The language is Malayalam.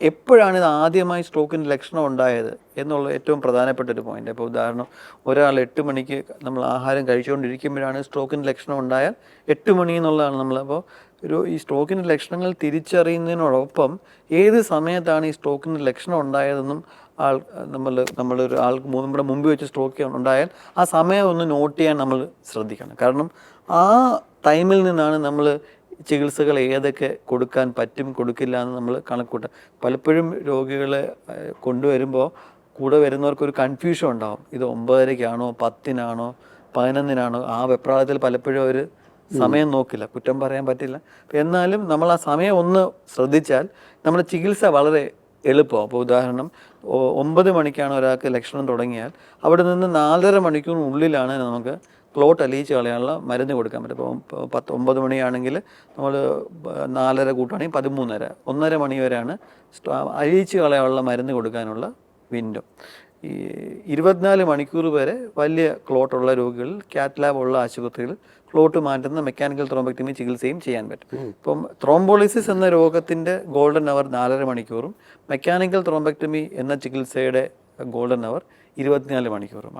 എപ്പോഴാണ് ഇത് ആദ്യമായി സ്ട്രോക്കിന്റെ ലക്ഷണം ഉണ്ടായത് എന്നുള്ള ഏറ്റവും പ്രധാനപ്പെട്ട ഒരു പോയിന്റ് അപ്പോൾ ഉദാഹരണം ഒരാൾ എട്ട് മണിക്ക് നമ്മൾ ആഹാരം കഴിച്ചുകൊണ്ടിരിക്കുമ്പോഴാണ് സ്ട്രോക്കിന്റെ ലക്ഷണം ഉണ്ടായാൽ എട്ട് മണി എന്നുള്ളതാണ് നമ്മൾ. അപ്പോൾ ഒരു ഈ സ്ട്രോക്കിന്റെ ലക്ഷണങ്ങൾ തിരിച്ചറിയുന്നതിനോടൊപ്പം ഏത് സമയത്താണ് ഈ സ്ട്രോക്കിന്റെ ലക്ഷണം ഉണ്ടായതെന്നും ആൾ നമ്മൾ നമ്മളൊരു ആൾക്ക് നമ്മുടെ മുമ്പിൽ വെച്ച് സ്ട്രോക്ക് ഉണ്ടായാൽ ആ സമയം ഒന്ന് നോട്ട് ചെയ്യാൻ നമ്മൾ ശ്രദ്ധിക്കണം. കാരണം ആ ടൈമിൽ നിന്നാണ് നമ്മൾ ചികിത്സകൾ ഏതൊക്കെ കൊടുക്കാൻ പറ്റും കൊടുക്കില്ല എന്ന് നമ്മൾ കണക്കൂട്ട പലപ്പോഴും രോഗികളെ കൊണ്ടുവരുമ്പോൾ കൂടെ വരുന്നവർക്കൊരു കൺഫ്യൂഷൻ ഉണ്ടാവും. ഇത് ഒമ്പതരയ്ക്കാണോ പത്തിനാണോ പതിനൊന്നിനാണോ? ആ വെപ്രാളത്തിൽ പലപ്പോഴും അവർ സമയം നോക്കില്ല. കുറ്റം പറയാൻ പറ്റില്ല. എന്നാലും നമ്മൾ ആ സമയം ഒന്ന് ശ്രദ്ധിച്ചാൽ നമ്മുടെ ചികിത്സ വളരെ എളുപ്പമാണ് അപ്പോൾ ഉദാഹരണം ഒമ്പത് മണിക്കാണ് ഒരാൾക്ക് ലക്ഷണം തുടങ്ങിയാൽ അവിടെ നിന്ന് നാലര മണിക്കൂറിനുള്ളിലാണ് നമുക്ക് ക്ലോട്ട് അലിയിച്ച് കളയാനുള്ള മരുന്ന് കൊടുക്കാൻ പറ്റും. ഇപ്പോൾ പത്ത് ഒമ്പത് മണിയാണെങ്കിൽ നമ്മൾ നാലര കൂട്ടുകയാണെങ്കിൽ പതിമൂന്നര ഒന്നര മണി വരെയാണ് അലിയിച്ച് കളയാനുള്ള മരുന്ന് കൊടുക്കാനുള്ള വിൻഡോ. ഈ ഇരുപത്തിനാല് മണിക്കൂർ വരെ വലിയ ക്ലോട്ടുള്ള രോഗികളിൽ കാറ്റ് ലാബ് ഉള്ള ആശുപത്രികളിൽ ക്ലോട്ട് മാറ്റുന്ന മെക്കാനിക്കൽ ത്രോംബക്ടമി ചികിത്സയും ചെയ്യാൻ പറ്റും. ഇപ്പം ത്രോംബോളിസിസ് എന്ന രോഗത്തിന്റെ ഗോൾഡൻ അവർ നാലര മണിക്കൂറും മെക്കാനിക്കൽ ത്രോംബക്ടമി എന്ന ചികിത്സയുടെ ഗോൾഡൻ അവർ ഇരുപത്തിനാല് മണിക്കൂറും